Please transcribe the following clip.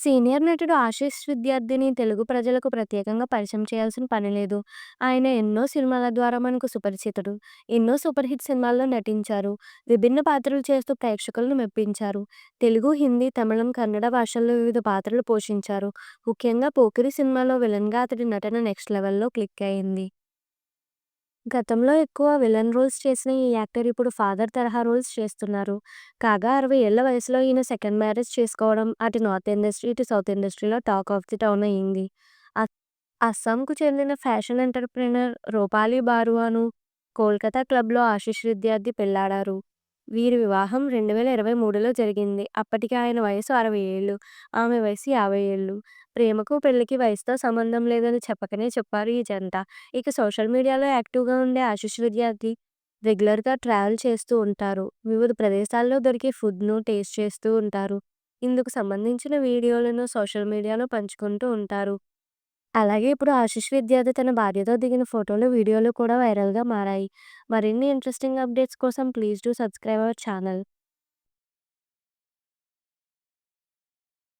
Senior నటుడు 'ఆశీష్ విద్యార్థిని' తెలుగు ప్రజలకు ప్రత్యేకంగా పరిచయం చేయాల్సిన పని లేదు. ఆయన ఎన్నో సినిమాల ద్వారా మనకు సుపరిచితుడు. ఎన్నో సూపర్ హిట్ సినిమాల్లో నటించారు. విభిన్న పాత్రలు చేస్తూ ప్రేక్షకులను మెప్పించారు. తెలుగు, హిందీ, తమిళం, కన్నడ భాషల్లో వివిధ పాత్రలు పోషించారు. ముఖ్యంగా 'పోకిరి' సినిమాలో విలన్‌గా అతడి నటన నెక్స్ట్ లెవెల్‌లో క్లిక్ అయింది. గతంలో ఎక్కువ విలన్ రోల్స్ చేసిన ఈ యాక్టర్ ఇప్పుడు ఫాదర్ తరహా రోల్స్ చేస్తున్నారు. కాగా 60 ఏళ్ళ వయసులో ఈయన సెకండ్ మ్యారేజ్ చేసుకోవడం అటు నార్త్ ఇండస్ట్రీ, ఇటు సౌత్ ఇండస్ట్రీలో టాక్ ఆఫ్ ది టౌన్ అయింది. అస్ అస్సాంకు చెందిన ఫ్యాషన్ ఎంటర్‌ప్రెన్యూర్ రూపాలి బారువాను కోల్కతా క్లబ్‌లో ఆశీష్ విద్యార్థి పెళ్ళాడారు. వీరి వివాహం 2023లో జరిగింది. అప్పటికి ఆయన వయసు అరవై ఏళ్ళు ఆమె వయసు యాభై ఏళ్ళు ప్రేమకు, పెళ్ళికి వయసుతో సంబంధం లేదని చెప్పకనే చెప్పారు ఈ జంట. ఇక సోషల్ మీడియాలో యాక్టివ్‌గా ఉండే ఆశిష్ విద్యార్థి రెగ్యులర్‌గా ట్రావెల్ చేస్తూ ఉంటారు. వివిధ ప్రదేశాల్లో దొరికే ఫుడ్‌ను టేస్ట్ చేస్తూ ఉంటారు. ఇందుకు సంబంధించిన వీడియోలను సోషల్ మీడియాలో పంచుకుంటూ ఉంటారు. అలాగే ఇప్పుడు ఆశిష్ విద్యార్థి తన భార్యతో దిగిన ఫోటోలు, వీడియోలు కూడా వైరల్‌గా మారాయి. మరిన్ని ఇంట్రెస్టింగ్ అప్డేట్స్ కోసం please do subscribe our channel.